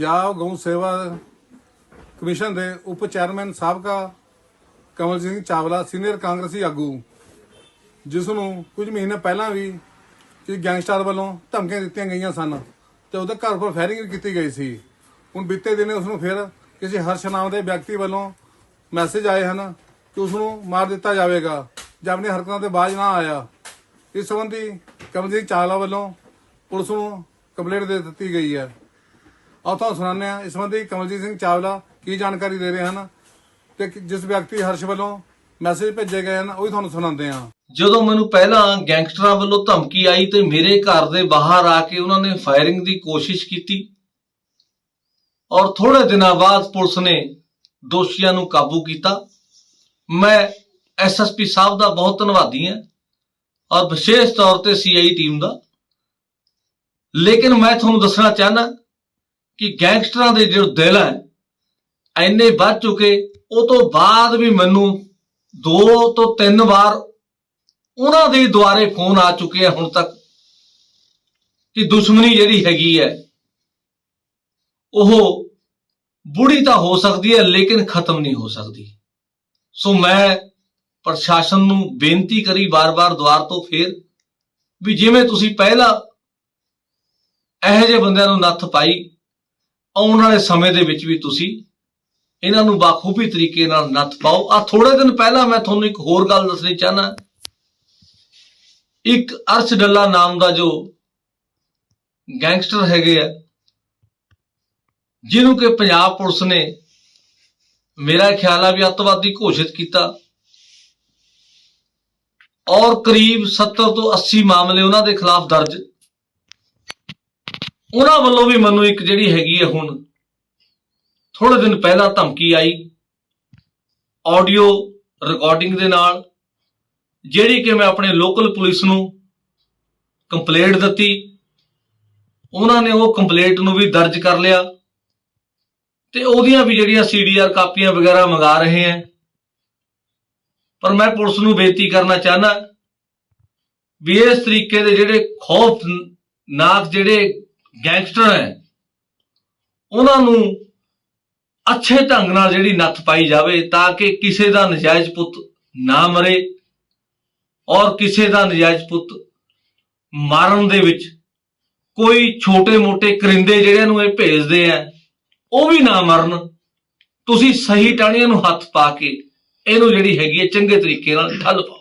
ਪੰਜਾਬ ਗਊ ਸੇਵਾ ਕਮਿਸ਼ਨ ਦੇ ਉਪ ਚੇਅਰਮੈਨ ਸਾਬਕਾ ਕਮਲ ਸਿੰਘ ਚਾਵਲਾ, ਸੀਨੀਅਰ ਕਾਂਗਰਸੀ ਆਗੂ, ਜਿਸ ਨੂੰ ਕੁਝ ਮਹੀਨੇ ਪਹਿਲਾਂ ਵੀ ਕਿ ਗੈਂਗਸਟਰ ਵੱਲੋਂ ਧਮਕੀਆਂ ਦਿੱਤੀਆਂ ਗਈਆਂ ਸਨ ਤੇ ਉਹਦੇ ਘਰ ਪਰ ਫਾਇਰਿੰਗ ਵੀ ਕੀਤੀ ਗਈ ਸੀ। ਹੁਣ ਬੀਤੇ ਦਿਨੇ ਉਸ ਨੂੰ ਫਿਰ ਕਿਸੇ ਹਰਸ਼ ਨਾਮ ਦੇ ਵਿਅਕਤੀ ਵੱਲੋਂ ਮੈਸੇਜ ਆਏ ਹਨ ਕਿ ਉਸ ਨੂੰ ਮਾਰ ਦਿੱਤਾ ਜਾਵੇਗਾ ਜਾਂ ਆਪਣੀ ਹਰਕਤਾਂ ਤੇ ਬਾਜ ਨਾ ਆਇਆ। ਇਸ ਸੰਬੰਧੀ ਕਮਲ ਸਿੰਘ ਚਾਵਲਾ ਵੱਲੋਂ ਪੁਲਿਸ ਨੂੰ ਕੰਪਲੇਂਟ ਦੇ ਦਿੱਤੀ ਗਈ ਹੈ। ਆਓ ਤੁਹਾਨੂੰ ਸੁਣਾਉਂਦੇ ਹਾਂ। ਇਸ ਸੰਬੰਧੀ ਕਮਲਜੀਤ ਸਿੰਘ ਚਾਵਲਾ ਕੀ ਜਾਣਕਾਰੀ ਦੇ ਰਹੇ ਹਨ ਤੇ ਜਿਸ ਵਿਅਕਤੀ ਹਰਸ਼ ਵੱਲੋਂ ਮੈਸੇਜ ਭੇਜੇ ਗਏ ਹਨ, ਉਹ ਵੀ ਤੁਹਾਨੂੰ ਸੁਣਾਉਂਦੇ ਹਾਂ। ਜਦੋਂ ਮੈਨੂੰ ਪਹਿਲਾਂ ਗੈਂਗਸਟਰਾਂ ਵੱਲੋਂ ਧਮਕੀ ਆਈ ਤੇ ਮੇਰੇ ਘਰ ਦੇ ਬਾਹਰ ਆ ਕੇ ਉਹਨਾਂ ਨੇ ਫਾਇਰਿੰਗ ਦੀ ਕੋਸ਼ਿਸ਼ ਕੀਤੀ ਔਰ ਥੋੜੇ ਦਿਨਾਂ ਬਾਅਦ ਪੁਲਿਸ ਨੇ ਦੋਸ਼ੀਆਂ ਨੂੰ ਕਾਬੂ ਕੀਤਾ। ਮੈਂ ਐਸਐਸਪੀ ਸਾਹਿਬ ਦਾ ਬਹੁਤ ਧੰਨਵਾਦੀ ਹਾਂ ਔਰ ਵਿਸ਼ੇਸ਼ ਤੌਰ ਤੇ ਸੀਆਈ ਟੀਮ ਦਾ। ਲੇਕਿਨ ਮੈਂ ਤੁਹਾਨੂੰ ਦੱਸਣਾ ਚਾਹਨਾ ਕਿ ਗੈਂਗਸਟਰਾਂ ਦੇ ਜਿਹੜੇ ਦਿਲ ਹੈ ਐਨੇ ਵੱਧ ਚੁੱਕੇ, ਉਹ ਤੋਂ ਬਾਅਦ ਵੀ ਮੈਨੂੰ ਦੋ ਤੋਂ ਤਿੰਨ ਵਾਰ ਉਹਨਾਂ ਦੇ ਦੁਆਰੇ ਫੋਨ ਆ ਚੁੱਕੇ ਆ ਹੁਣ ਤੱਕ ਕਿ ਦੁਸ਼ਮਣੀ ਜਿਹੜੀ ਹੈਗੀ ਹੈ, ਉਹ ਬੁੜੀ ਤਾਂ ਹੋ ਸਕਦੀ ਹੈ, ਲੇਕਿਨ ਖਤਮ ਨਹੀਂ ਹੋ ਸਕਦੀ। ਸੋ ਮੈਂ ਪ੍ਰਸ਼ਾਸਨ ਨੂੰ ਬੇਨਤੀ ਕਰੀ ਵਾਰ-ਵਾਰ ਦੁਆਰ ਤੋਂ ਫੇਰ ਵੀ ਜਿਵੇਂ ਤੁਸੀਂ ਪਹਿਲਾਂ ਇਹੋ ਜਿਹੇ ਬੰਦਿਆਂ ਨੂੰ ਨੱਥ ਪਾਈ ਆਉਣ ਵਾਲੇ ਸਮੇਂ ਦੇ ਵਿੱਚ ਵੀ ਤੁਸੀਂ ਇਹਨਾਂ ਨੂੰ ਬਾਖੂਬੀ ਤਰੀਕੇ ਨਾਲ ਨੱਥ ਪਾਓ। ਆ ਥੋੜੇ ਦਿਨ ਪਹਿਲਾਂ ਮੈਂ ਤੁਹਾਨੂੰ ਇੱਕ ਹੋਰ ਗੱਲ ਦੱਸਣੀ ਚਾਹਨਾ ਇੱਕ ਅਰਸ਼ ਡੱਲਾ ਨਾਮ ਦਾ ਜੋ ਗੈਂਗਸਟਰ ਹੈਗੇ ਆ, ਜਿਹਨੂੰ ਕਿ ਪੰਜਾਬ ਪੁਲਿਸ ਨੇ ਮੇਰਾ ਖਿਆਲ ਆ ਵੀ ਅੱਤਵਾਦੀ ਘੋਸ਼ਿਤ ਕੀਤਾ। ਔਰ ਕਰੀਬ 70 ਤੋਂ 80 ਮਾਮਲੇ ਉਹਨਾਂ ਦੇ ਖਿਲਾਫ ਦਰਜ। ਉਹਨਾਂ ਵੱਲੋਂ ਵੀ ਮੈਨੂੰ ਇੱਕ ਜਿਹੜੀ ਹੈਗੀ ਹੈ ਹੁਣ ਥੋੜੇ ਦਿਨ ਪਹਿਲਾਂ ਧਮਕੀ ਆਈ ਆਡੀਓ ਰਿਕਾਰਡਿੰਗ ਦੇ ਨਾਲ, ਜਿਹੜੀ ਕਿ ਮੈਂ ਆਪਣੇ ਲੋਕਲ ਪੁਲਿਸ ਨੂੰ ਕੰਪਲੇਂਟ ਦਿੱਤੀ। ਉਹਨਾਂ ਨੇ ਉਹ ਕੰਪਲੇਂਟ ਨੂੰ ਵੀ ਦਰਜ ਕਰ ਲਿਆ ਤੇ ਉਹਦੀਆਂ ਵੀ ਜਿਹੜੀਆਂ ਸੀਡੀਆਰ ਕਾਪੀਆਂ ਵਗੈਰਾ ਮੰਗਾ ਰਹੇ ਹੈ। ਪਰ ਮੈਂ ਪੁਲਿਸ ਨੂੰ ਬੇਨਤੀ ਕਰਨਾ ਚਾਹਨਾ ਵੀ ਇਸ ਤਰੀਕੇ ਦੇ ਜਿਹੜੇ ਖੌਫਨਾਕ ਜਿਹੜੇ ਗੈਂਗਸਟਰ ਹੈ। ਉਹਨਾਂ ਨੂੰ ਅੱਛੇ ਢੰਗ ਨਾਲ ਜਿਹੜੀ ਨੱਥ ਪਾਈ ਜਾਵੇ ਤਾਂ ਕਿ ਕਿਸੇ ਦਾ ਨਜਾਇਜ਼ ਪੁੱਤ ਨਾ ਮਰੇ ਔਰ ਕਿਸੇ ਦਾ ਨਜਾਇਜ਼ ਪੁੱਤ ਮਾਰਨ ਦੇ ਵਿੱਚ ਕੋਈ ਛੋਟੇ-ਮੋਟੇ ਕਰਿੰਦੇ ਜਿਹੜਿਆਂ ਨੂੰ ਇਹ ਭੇਜਦੇ ਆ, ਉਹ ਵੀ ਨਾ ਮਰਨ। ਤੁਸੀਂ ਸਹੀ ਟਾਣੀਆਂ ਨੂੰ ਹੱਥ ਪਾ ਕੇ ਇਹਨੂੰ ਜਿਹੜੀ ਹੈਗੀ ਹੈ ਚੰਗੇ ਤਰੀਕੇ ਨਾਲ ਠੱਲ ਪਾਓ।